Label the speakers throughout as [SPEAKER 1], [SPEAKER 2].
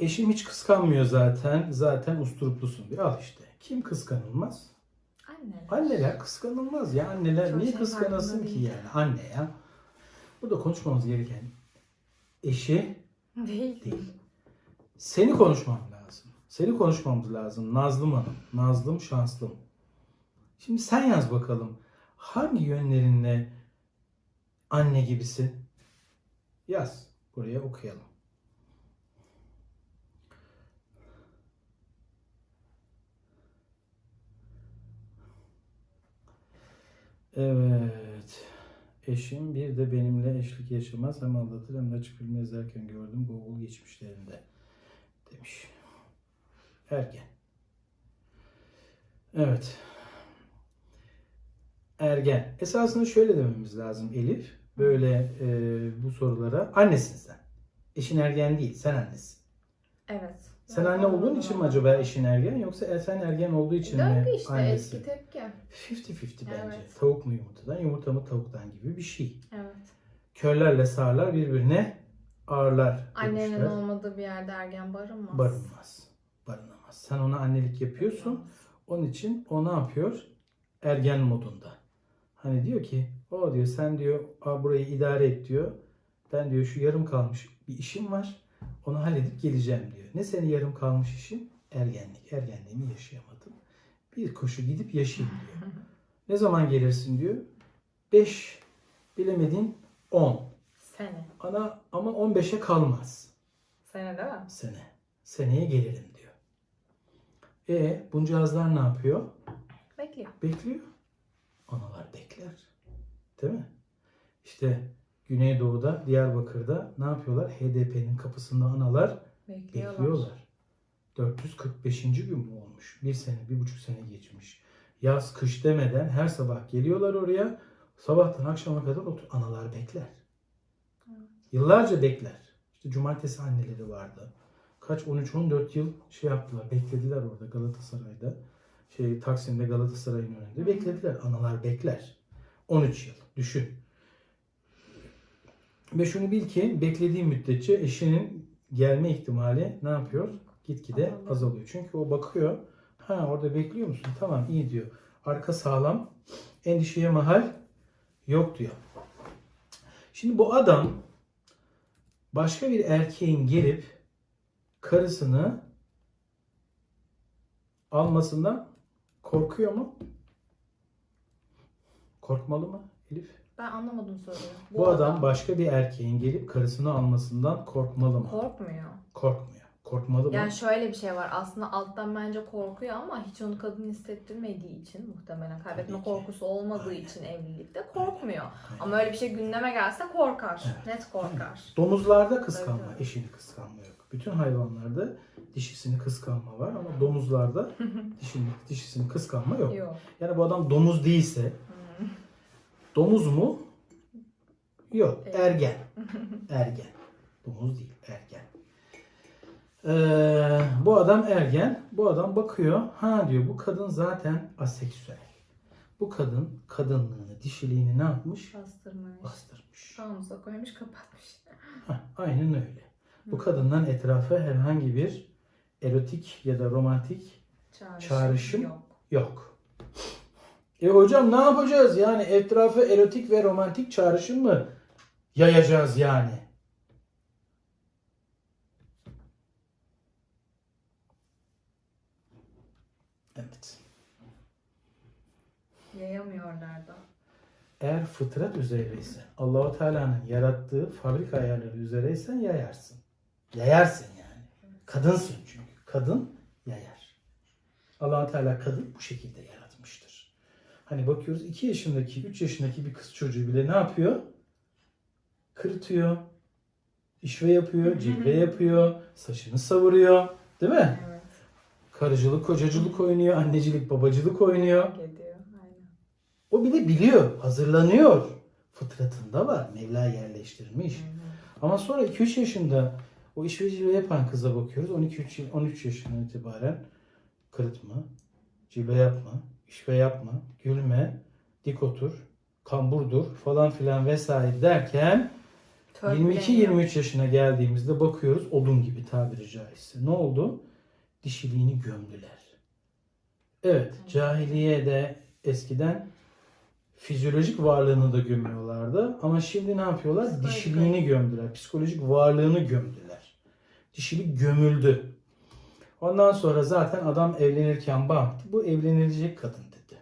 [SPEAKER 1] Eşim hiç kıskanmıyor zaten. Zaten usturuplusun diyor. Al işte. Kim kıskanılmaz?
[SPEAKER 2] Anneler.
[SPEAKER 1] Anneler kıskanılmaz ya. Anneler
[SPEAKER 2] Çok
[SPEAKER 1] niye
[SPEAKER 2] şey
[SPEAKER 1] kıskanasın ki
[SPEAKER 2] değil.
[SPEAKER 1] yani? Anne ya. Burada konuşmamız gereken eşi
[SPEAKER 2] Değil.
[SPEAKER 1] değil. Seni konuşmam lazım. Seni konuşmamız lazım. Nazlım Hanım. Nazlım şanslım. Şimdi sen yaz bakalım. Hangi yönlerinle anne gibisin? Yaz. Buraya okuyalım. Evet. Eşim bir de benimle eşlik yaşamaz. Hem aldatır hem de açık film izlerken gördüm Google geçmişlerinde. Demiş. Ergen. Evet. Ergen. Esasında şöyle dememiz lazım Elif. Böyle e, bu sorulara annesin sen. Eşin ergen değil. Sen annesin.
[SPEAKER 2] Evet.
[SPEAKER 1] Sen anne olduğun için mi acaba eşin ergen yoksa e, sen ergen olduğu için mi
[SPEAKER 2] Döngü işte
[SPEAKER 1] annesi?
[SPEAKER 2] eski tepki.
[SPEAKER 1] 50-50 bence.
[SPEAKER 2] Evet.
[SPEAKER 1] Tavuk mu yumurtadan, yumurta mı tavuktan gibi bir şey.
[SPEAKER 2] Evet.
[SPEAKER 1] Körlerle sağırlar birbirine ağırlar
[SPEAKER 2] Annenin
[SPEAKER 1] demişler.
[SPEAKER 2] olmadığı bir yerde ergen barınmaz.
[SPEAKER 1] Barınmaz. Barınamaz. Sen ona annelik yapıyorsun. Onun için o ne yapıyor? Ergen modunda. Hani diyor ki o diyor sen diyor "Aa, burayı idare et diyor. Ben diyor şu yarım kalmış bir işim var. Onu halledip geleceğim diyor. Ne senin yarım kalmış işin? Ergenlik. Ergenliğimi yaşayamadım. Bir koşu gidip yaşayayım diyor. Ne zaman gelirsin diyor. 5 bilemedin 10.
[SPEAKER 2] Sene.
[SPEAKER 1] Ana ama 15'e kalmaz
[SPEAKER 2] Sene değil mi?
[SPEAKER 1] sene. Seneye gelirim diyor. E buncağızlar ne yapıyor?
[SPEAKER 2] Bekliyor.
[SPEAKER 1] Bekliyor. Analar bekler. Değil mi? İşte Güneydoğu'da, Diyarbakır'da ne yapıyorlar? HDP'nin kapısında analar
[SPEAKER 2] Bekliyorlar.
[SPEAKER 1] bekliyorlar. 445. gün mü olmuş? Bir sene, bir buçuk sene geçmiş. Yaz, kış demeden her sabah geliyorlar oraya. Sabahtan akşama kadar otur. Analar bekler.
[SPEAKER 2] Evet.
[SPEAKER 1] Yıllarca bekler. İşte cumartesi anneleri vardı. Kaç 13-14 yıl şey yaptılar. Beklediler orada Galatasaray'da. Şey Taksim'de Galatasaray'ın önünde. Beklediler. Analar bekler. 13 yıl. Düşün. Ve şunu bil ki beklediğin müddetçe eşinin gelme ihtimali ne yapıyor? Gitgide
[SPEAKER 2] Azalıyor.
[SPEAKER 1] azalıyor. Çünkü o bakıyor. Ha orada bekliyor musun? Tamam iyi diyor. Arka sağlam. Endişeye mahal yok diyor. Şimdi bu adam başka bir erkeğin gelip karısını almasından korkuyor mu? Korkmalı mı Elif?
[SPEAKER 2] Ben anlamadım soruyu.
[SPEAKER 1] Bu, adam başka bir erkeğin gelip karısını almasından korkmalı mı?
[SPEAKER 2] korkmuyor.
[SPEAKER 1] Korkmuyor. Korkmalı mı?
[SPEAKER 2] Yani şöyle bir şey var. Aslında alttan bence korkuyor ama hiç onu kadın hissettirmediği için muhtemelen kaybetme
[SPEAKER 1] Tabii ki.
[SPEAKER 2] korkusu olmadığı
[SPEAKER 1] Aynen.
[SPEAKER 2] için evlilikte korkmuyor.
[SPEAKER 1] Aynen.
[SPEAKER 2] Ama öyle bir şey gündeme gelse korkar.
[SPEAKER 1] Evet.
[SPEAKER 2] Net korkar.
[SPEAKER 1] Domuzlarda kıskanma,
[SPEAKER 2] Evet.
[SPEAKER 1] eşini kıskanma yok. Bütün hayvanlarda dişisini kıskanma var ama domuzlarda dişini, dişisini kıskanma yok.
[SPEAKER 2] Yok.
[SPEAKER 1] Yani bu adam domuz değilse. Domuz mu? Yok.
[SPEAKER 2] Evet.
[SPEAKER 1] Ergen. Ergen. Domuz değil. Ergen. Ee, bu adam ergen. Bu adam bakıyor. Ha diyor bu kadın zaten aseksüel. Bu kadın kadınlığını, dişiliğini ne yapmış?
[SPEAKER 2] Bastırmış.
[SPEAKER 1] Bastırmış.
[SPEAKER 2] Sağımıza koymuş kapatmış.
[SPEAKER 1] Hah, aynen öyle. Bu kadından etrafa herhangi bir erotik ya da romantik
[SPEAKER 2] Çağrışım,
[SPEAKER 1] Çağrışım.
[SPEAKER 2] yok.
[SPEAKER 1] yok. E hocam ne yapacağız? Yani etrafa erotik ve romantik çağrışım mı yayacağız yani? Evet.
[SPEAKER 2] Yayamıyorlar da.
[SPEAKER 1] Eğer fıtrat üzereyse, Allahu Teala'nın yarattığı fabrika ayarları üzereysen yayarsın. Yayarsın yani. Kadınsın çünkü. Kadın yayar. allah Teala kadın bu şekilde yaratmıştır. Hani bakıyoruz 2 yaşındaki, 3 yaşındaki bir kız çocuğu bile ne yapıyor? Kırıtıyor. işve yapıyor, cilve yapıyor, saçını savuruyor. Değil mi?
[SPEAKER 2] Evet.
[SPEAKER 1] Karıcılık, kocacılık oynuyor, annecilik, babacılık oynuyor.
[SPEAKER 2] Ediyor. Aynen.
[SPEAKER 1] O bile biliyor, hazırlanıyor. Fıtratında var. Mevla yerleştirmiş.
[SPEAKER 2] Hı hı.
[SPEAKER 1] Ama sonra 2-3 yaşında o iş ve cilve yapan kıza bakıyoruz. 12 13 yaşından itibaren kırıtma, cilve yapma, işve yapma, gülme, dik otur, kamburdur falan filan vesaire derken
[SPEAKER 2] Törpüleniyor.
[SPEAKER 1] 22-23 yaşına geldiğimizde bakıyoruz odun gibi tabiri caizse. Ne oldu? Dişiliğini gömdüler. Evet, cahiliyede eskiden fizyolojik varlığını da gömüyorlardı ama şimdi ne yapıyorlar? Dişiliğini gömdüler. Psikolojik varlığını gömdüler. Dişilik gömüldü. Ondan sonra zaten adam evlenirken baktı. Bu evlenilecek kadın dedi.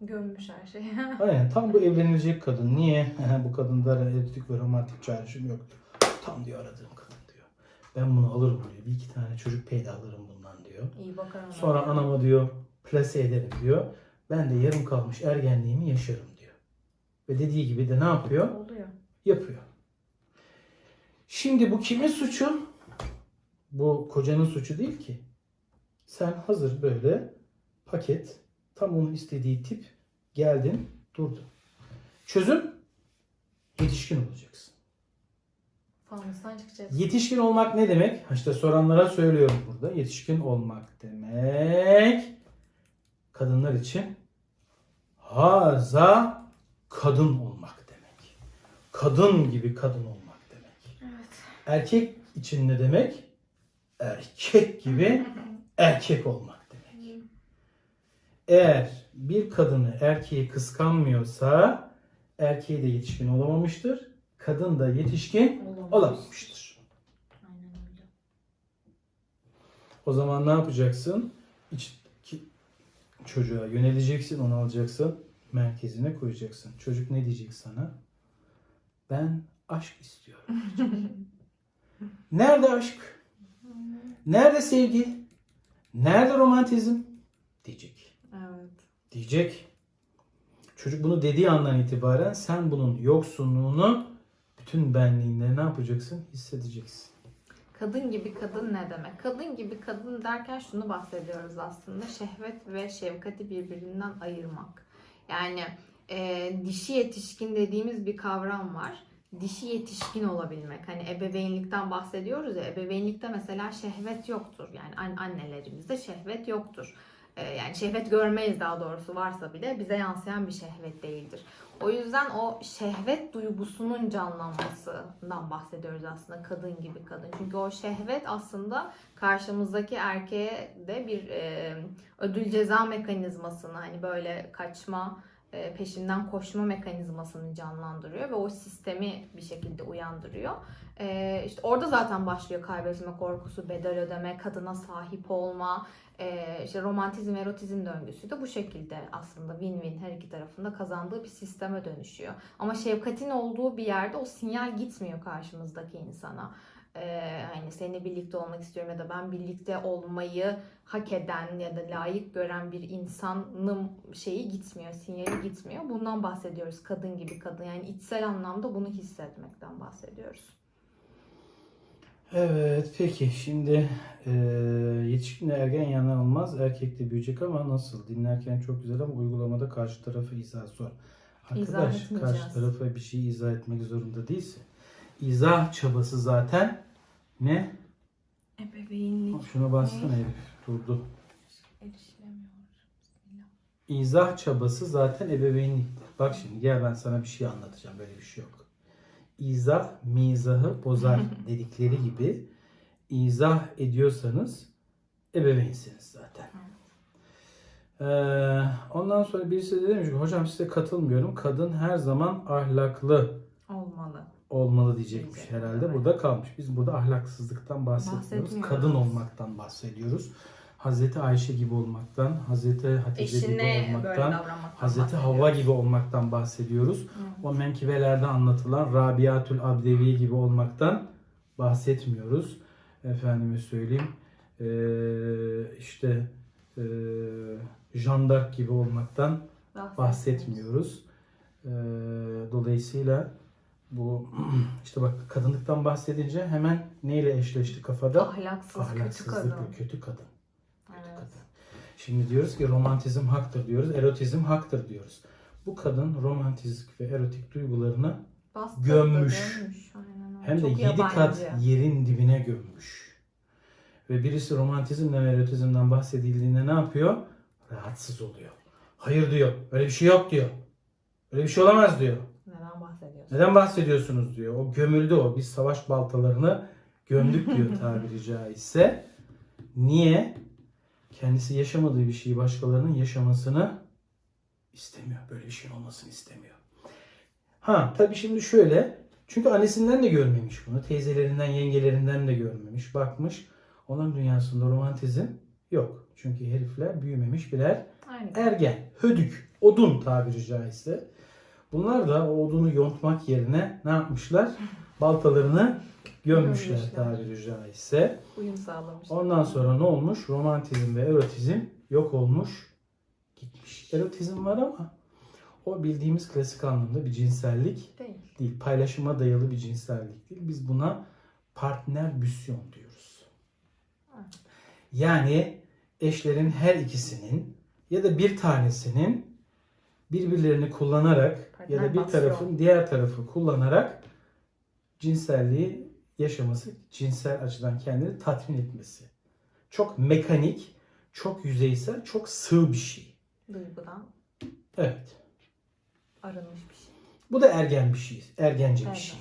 [SPEAKER 2] Gömmüş her şeyi.
[SPEAKER 1] Aynen tam bu evlenilecek kadın. Niye? bu kadında erotik ve romantik çağrışım yok diyor. Tam diyor aradığım kadın diyor. Ben bunu alırım diyor. Bir iki tane çocuk peyda alırım bundan diyor.
[SPEAKER 2] İyi bakar ona.
[SPEAKER 1] Sonra anama diyor plase ederim diyor. Ben de yarım kalmış ergenliğimi yaşarım diyor. Ve dediği gibi de ne yapıyor?
[SPEAKER 2] Oluyor.
[SPEAKER 1] Yapıyor. Şimdi bu kimin suçu? Bu kocanın suçu değil ki. Sen hazır böyle paket tam onun istediği tip geldin durdun. Çözüm yetişkin olacaksın.
[SPEAKER 2] Fanustan çıkacağız.
[SPEAKER 1] Yetişkin olmak ne demek? İşte soranlara söylüyorum burada. Yetişkin olmak demek kadınlar için haza kadın olmak demek. Kadın gibi kadın olmak demek.
[SPEAKER 2] Evet.
[SPEAKER 1] Erkek için ne demek? Erkek gibi erkek olmak demek. Eğer bir kadını erkeği kıskanmıyorsa erkeği de yetişkin olamamıştır. Kadın da yetişkin olamamıştır. O zaman ne yapacaksın? Çocuğa yöneleceksin, onu alacaksın, merkezine koyacaksın. Çocuk ne diyecek sana? Ben aşk istiyorum. Nerede aşk? Nerede sevgi? Nerede romantizm? Diyecek.
[SPEAKER 2] Evet.
[SPEAKER 1] Diyecek. Çocuk bunu dediği andan itibaren sen bunun yoksunluğunu bütün benliğinde ne yapacaksın? Hissedeceksin.
[SPEAKER 2] Kadın gibi kadın ne demek? Kadın gibi kadın derken şunu bahsediyoruz aslında. Şehvet ve şefkati birbirinden ayırmak. Yani e, dişi yetişkin dediğimiz bir kavram var. Dişi yetişkin olabilmek. Hani ebeveynlikten bahsediyoruz ya. Ebeveynlikte mesela şehvet yoktur. Yani an- annelerimizde şehvet yoktur. E, yani şehvet görmeyiz daha doğrusu varsa bile bize yansıyan bir şehvet değildir. O yüzden o şehvet duygusunun canlanmasından bahsediyoruz aslında kadın gibi kadın. Çünkü o şehvet aslında karşımızdaki erkeğe de bir e, ödül ceza mekanizmasını hani böyle kaçma peşinden koşma mekanizmasını canlandırıyor ve o sistemi bir şekilde uyandırıyor. E, işte orada zaten başlıyor kaybetme korkusu, bedel ödeme, kadına sahip olma, e, işte romantizm, erotizm döngüsü de bu şekilde aslında win-win her iki tarafında kazandığı bir sisteme dönüşüyor. Ama şefkatin olduğu bir yerde o sinyal gitmiyor karşımızdaki insana. Ee, hani seninle birlikte olmak istiyorum ya da ben birlikte olmayı hak eden ya da layık gören bir insanın şeyi gitmiyor, sinyali gitmiyor. Bundan bahsediyoruz kadın gibi kadın. Yani içsel anlamda bunu hissetmekten bahsediyoruz.
[SPEAKER 1] Evet peki şimdi e, yetişkin ergen yanılmaz erkek de büyüyecek ama nasıl dinlerken çok güzel ama uygulamada karşı tarafı izah zor. Arkadaş karşı tarafa bir şey izah etmek zorunda değilsin. İzah çabası zaten ne?
[SPEAKER 2] Ebeveynlik.
[SPEAKER 1] Şuna bassana herif durdu.
[SPEAKER 2] Erişilemiyor. Bismillah.
[SPEAKER 1] İzah çabası zaten ebeveynliktir. Bak şimdi gel ben sana bir şey anlatacağım böyle bir şey yok. İzah mizahı bozar dedikleri gibi izah ediyorsanız ebeveynsiniz zaten. Ee, ondan sonra birisi de demiş ki hocam size katılmıyorum. Kadın her zaman ahlaklı
[SPEAKER 2] Olmalı.
[SPEAKER 1] Olmalı diyecekmiş
[SPEAKER 2] Diyecek,
[SPEAKER 1] herhalde.
[SPEAKER 2] evet.
[SPEAKER 1] Burada kalmış. Biz burada ahlaksızlıktan bahsetmiyoruz. Kadın olmaktan bahsediyoruz. Hazreti Ayşe gibi olmaktan, Hazreti Hatice gibi
[SPEAKER 2] Eşine böyle
[SPEAKER 1] olmaktan, Hazreti. Havva gibi olmaktan bahsediyoruz.
[SPEAKER 2] Evet.
[SPEAKER 1] O menkibelerde anlatılan Rabiatül Abdevi gibi olmaktan bahsetmiyoruz. Efendime söyleyeyim. Ee, işte Jeanne d'Arc gibi olmaktan bahsetmiyoruz. Ee, dolayısıyla bu işte bak kadınlıktan bahsedince hemen neyle eşleşti kafada?
[SPEAKER 2] Ahlaksız, kötü
[SPEAKER 1] Ahlaksızlıkla
[SPEAKER 2] kadın.
[SPEAKER 1] kötü kadın.
[SPEAKER 2] Evet.
[SPEAKER 1] kadın. Şimdi diyoruz ki romantizm haktır diyoruz, erotizm haktır diyoruz. Bu kadın romantik ve erotik duygularını
[SPEAKER 2] Bastırdı,
[SPEAKER 1] Gömmüş.
[SPEAKER 2] gömmüş.
[SPEAKER 1] Hem de
[SPEAKER 2] Çok
[SPEAKER 1] 7
[SPEAKER 2] yabancı.
[SPEAKER 1] kat yerin dibine gömmüş. Ve birisi romantizmden ve erotizmden bahsedildiğinde ne yapıyor? Rahatsız oluyor. Hayır diyor. Öyle bir şey yok diyor. Öyle bir şey olamaz diyor.
[SPEAKER 2] Neden bahsediyorsun?
[SPEAKER 1] Neden bahsediyorsunuz diyor. O gömüldü o. Biz savaş baltalarını gömdük diyor tabiri caizse. Niye? Kendisi yaşamadığı bir şeyi başkalarının yaşamasını istemiyor. Böyle bir şey olmasını istemiyor. Ha tabii şimdi şöyle. Çünkü annesinden de görmemiş bunu. Teyzelerinden, yengelerinden de görmemiş. Bakmış. Onların dünyasında romantizm yok. Çünkü herifler büyümemiş birer
[SPEAKER 2] Aynı.
[SPEAKER 1] ergen, hödük, odun tabiri caizse. Bunlar da o odunu yontmak yerine ne yapmışlar? Baltalarını gömmüşler tabiri caizse.
[SPEAKER 2] Uyum sağlamış.
[SPEAKER 1] Ondan sonra ne olmuş? Romantizm ve erotizm yok olmuş, gitmiş. Erotizm var ama o bildiğimiz klasik anlamda bir cinsellik
[SPEAKER 2] Değil.
[SPEAKER 1] değil. Paylaşıma dayalı bir cinsellik değil. Biz buna partner büsyon diyoruz. Yani eşlerin her ikisinin ya da bir tanesinin birbirlerini kullanarak ya da bir tarafın diğer tarafı kullanarak cinselliği yaşaması, cinsel açıdan kendini tatmin etmesi. Çok mekanik, çok yüzeysel, çok sığ bir şey.
[SPEAKER 2] Duygudan
[SPEAKER 1] Evet.
[SPEAKER 2] arınmış bir şey.
[SPEAKER 1] Bu da ergen bir şey, ergence bir
[SPEAKER 2] Evet.
[SPEAKER 1] şey.